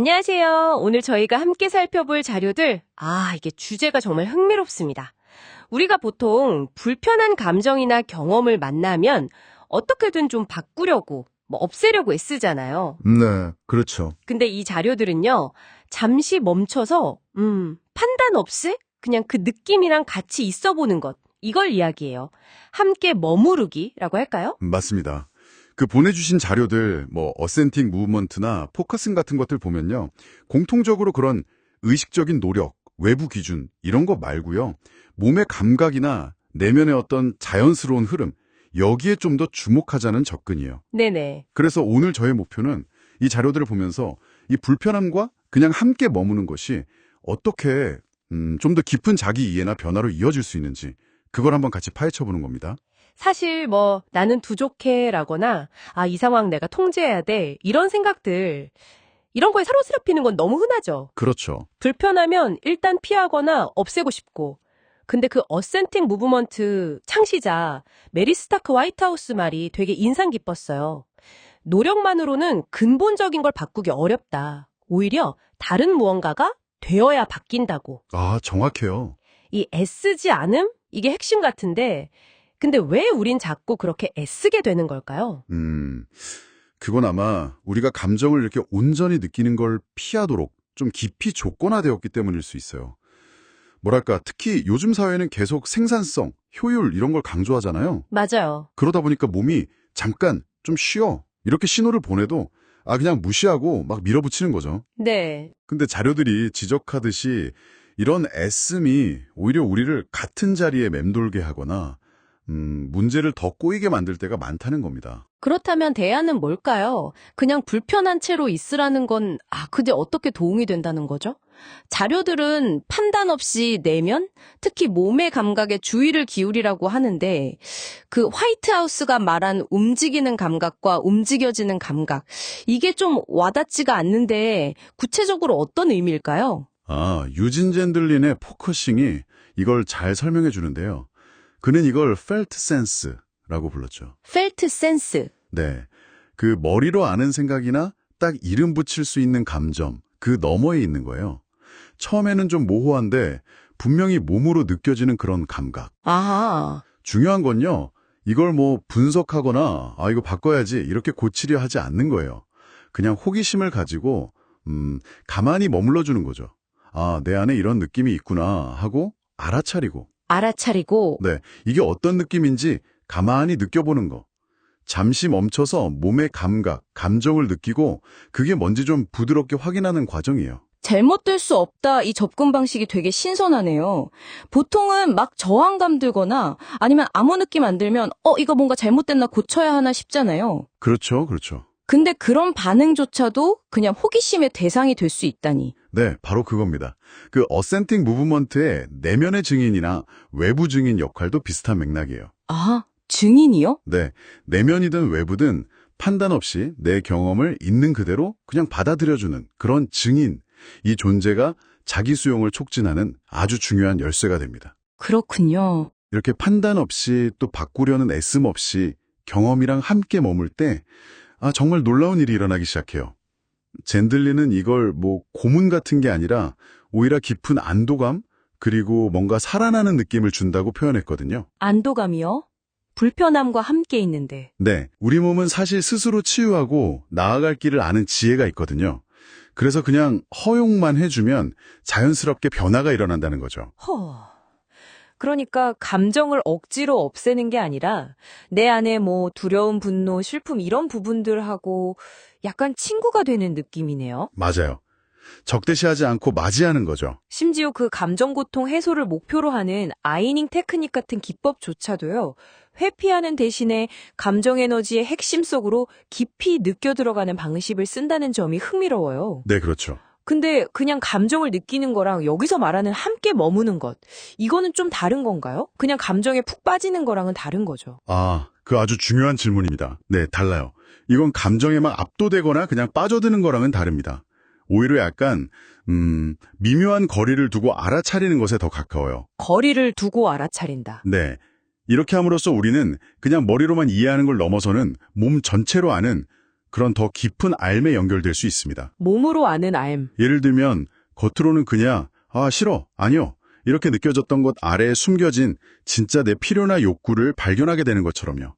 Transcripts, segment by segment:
안녕하세요. 오늘 저희가 함께 살펴볼 자료들, 아, 이게 주제가 정말 흥미롭습니다. 우리가 보통 불편한 감정이나 경험을 만나면 어떻게든 좀 바꾸려고, 뭐 없애려고 애쓰잖아요. 네, 그렇죠. 근데 이 자료들은요, 잠시 멈춰서, 음, 판단 없이 그냥 그 느낌이랑 같이 있어 보는 것, 이걸 이야기해요. 함께 머무르기라고 할까요? 맞습니다. 그 보내주신 자료들, 뭐, 어센틱 무브먼트나 포커싱 같은 것들 보면요. 공통적으로 그런 의식적인 노력, 외부 기준, 이런 거 말고요. 몸의 감각이나 내면의 어떤 자연스러운 흐름, 여기에 좀 더 주목하자는 접근이에요. 네네. 그래서 오늘 저의 목표는 이 자료들을 보면서 이 불편함과 그냥 함께 머무는 것이 어떻게 음, 좀 더 깊은 자기 이해나 변화로 이어질 수 있는지 그걸 한번 같이 파헤쳐 보는 겁니다. 사실 뭐 나는 부족해라거나 아, 이 상황 내가 통제해야 돼. 이런 생각들 이런 거에 사로잡히는 건 너무 흔하죠. 그렇죠. 불편하면 일단 피하거나 없애고 싶고. 근데 그 어센팅 무브먼트 창시자 메리 스타크 화이트하우스 말이 되게 인상 깊었어요. 노력만으로는 근본적인 걸 바꾸기 어렵다. 오히려 다른 무언가가 되어야 바뀐다고. 아, 정확해요. 이 애쓰지 않음? 이게 핵심 같은데, 근데 왜 우린 자꾸 그렇게 애쓰게 되는 걸까요? 음, 그건 아마 우리가 감정을 이렇게 온전히 느끼는 걸 피하도록 좀 깊이 조건화되었기 때문일 수 있어요. 뭐랄까, 특히 요즘 사회는 계속 생산성, 효율 이런 걸 강조하잖아요. 맞아요. 그러다 보니까 몸이 잠깐 좀 쉬어. 이렇게 신호를 보내도 아, 그냥 무시하고 막 밀어붙이는 거죠. 네. 근데 자료들이 지적하듯이 이런 애씀이 오히려 우리를 같은 자리에 맴돌게 하거나 음, 문제를 더 꼬이게 만들 때가 많다는 겁니다. 그렇다면 대안은 뭘까요? 그냥 불편한 채로 있으라는 건, 아, 근데 어떻게 도움이 된다는 거죠? 자료들은 판단 없이 내면, 특히 몸의 감각에 주의를 기울이라고 하는데, 그 화이트하우스가 말한 움직이는 감각과 움직여지는 감각, 이게 좀 와닿지가 않는데, 구체적으로 어떤 의미일까요? 아, 유진 젠들린의 포커싱이 이걸 잘 설명해 주는데요. 그는 이걸 felt sense라고 불렀죠. 펠트 센스. 네. 그 머리로 아는 생각이나 딱 이름 붙일 수 있는 감정, 그 너머에 있는 거예요. 처음에는 좀 모호한데 분명히 몸으로 느껴지는 그런 감각. 아하. 중요한 건요. 이걸 뭐 분석하거나 아 이거 바꿔야지 이렇게 고치려 하지 않는 거예요. 그냥 호기심을 가지고 음, 가만히 머물러 주는 거죠. 아, 내 안에 이런 느낌이 있구나 하고 알아차리고 알아차리고, 네, 이게 어떤 느낌인지 가만히 느껴보는 거. 잠시 멈춰서 몸의 감각, 감정을 느끼고 그게 뭔지 좀 부드럽게 확인하는 과정이에요. 잘못될 수 없다 이 접근 방식이 되게 신선하네요. 보통은 막 저항감 들거나 아니면 아무 느낌 안 들면 어 이거 뭔가 잘못됐나 고쳐야 하나 싶잖아요. 그렇죠, 그렇죠. 근데 그런 반응조차도 그냥 호기심의 대상이 될 수 있다니. 네, 바로 그겁니다. 그 어센팅 무브먼트의 내면의 증인이나 외부 증인 역할도 비슷한 맥락이에요. 아 증인이요? 네, 내면이든 외부든 판단 없이 내 경험을 있는 그대로 그냥 받아들여주는 그런 증인, 이 존재가 자기 수용을 촉진하는 아주 중요한 열쇠가 됩니다. 그렇군요. 이렇게 판단 없이 또 바꾸려는 애씀 없이 경험이랑 함께 머물 때, 아, 정말 놀라운 일이 일어나기 시작해요. 젠들리는 이걸 뭐 고문 같은 게 아니라 오히려 깊은 안도감, 그리고 뭔가 살아나는 느낌을 준다고 표현했거든요. 안도감이요? 불편함과 함께 있는데. 네, 우리 몸은 사실 스스로 치유하고 나아갈 길을 아는 지혜가 있거든요. 그래서 그냥 허용만 해주면 자연스럽게 변화가 일어난다는 거죠. 허. 그러니까 감정을 억지로 없애는 게 아니라 내 안에 뭐 두려움, 분노, 슬픔 이런 부분들하고 약간 친구가 되는 느낌이네요. 맞아요. 적대시하지 않고 맞이하는 거죠. 심지어 그 감정 고통 해소를 목표로 하는 아이닝 테크닉 같은 기법조차도요. 회피하는 대신에 감정 에너지의 핵심 속으로 깊이 느껴 들어가는 방식을 쓴다는 점이 흥미로워요. 네, 그렇죠. 근데 그냥 감정을 느끼는 거랑 여기서 말하는 함께 머무는 것, 이거는 좀 다른 건가요? 그냥 감정에 푹 빠지는 거랑은 다른 거죠. 아, 그 아주 중요한 질문입니다. 네, 달라요. 이건 감정에 막 압도되거나 그냥 빠져드는 거랑은 다릅니다. 오히려 약간 음, 미묘한 거리를 두고 알아차리는 것에 더 가까워요. 거리를 두고 알아차린다. 네. 이렇게 함으로써 우리는 그냥 머리로만 이해하는 걸 넘어서는 몸 전체로 아는 그런 더 깊은 삶에 연결될 수 있습니다. 몸으로 아는 알. 예를 들면 겉으로는 그냥 아 싫어 아니요 이렇게 느껴졌던 것 아래에 숨겨진 진짜 내 필요나 욕구를 발견하게 되는 것처럼요.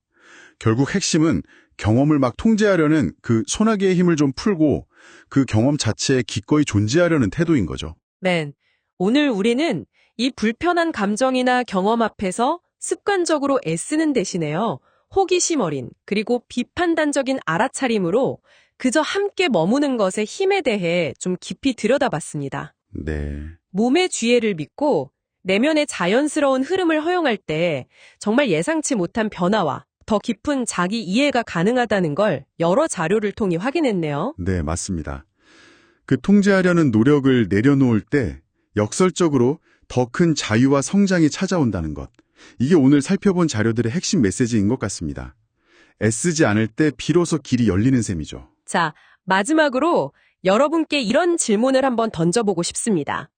결국 핵심은 경험을 막 통제하려는 그 소나기의 힘을 좀 풀고 그 경험 자체에 기꺼이 존재하려는 태도인 거죠. 맨. 오늘 우리는 이 불편한 감정이나 경험 앞에서 습관적으로 애쓰는 대신에요. 호기심 어린 그리고 비판단적인 알아차림으로 그저 함께 머무는 것의 힘에 대해 좀 깊이 들여다봤습니다. 네. 몸의 지혜를 믿고 내면의 자연스러운 흐름을 허용할 때 정말 예상치 못한 변화와 더 깊은 자기 이해가 가능하다는 걸 여러 자료를 통해 확인했네요. 네, 맞습니다. 그 통제하려는 노력을 내려놓을 때 역설적으로 더 큰 자유와 성장이 찾아온다는 것. 이게 오늘 살펴본 자료들의 핵심 메시지인 것 같습니다. 애쓰지 않을 때 비로소 길이 열리는 셈이죠. 자, 마지막으로 여러분께 이런 질문을 한번 던져보고 싶습니다.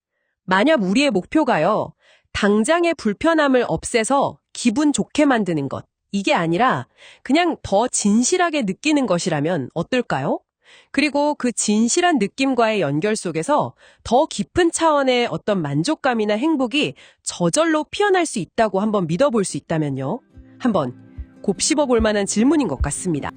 만약 우리의 목표가요, 당장의 불편함을 없애서 기분 좋게 만드는 것, 이게 아니라 그냥 더 진실하게 느끼는 것이라면 어떨까요? 그리고 그 진실한 느낌과의 연결 속에서 더 깊은 차원의 어떤 만족감이나 행복이 저절로 피어날 수 있다고 한번 믿어볼 수 있다면요. 한번 곱씹어 볼 만한 질문인 것 같습니다.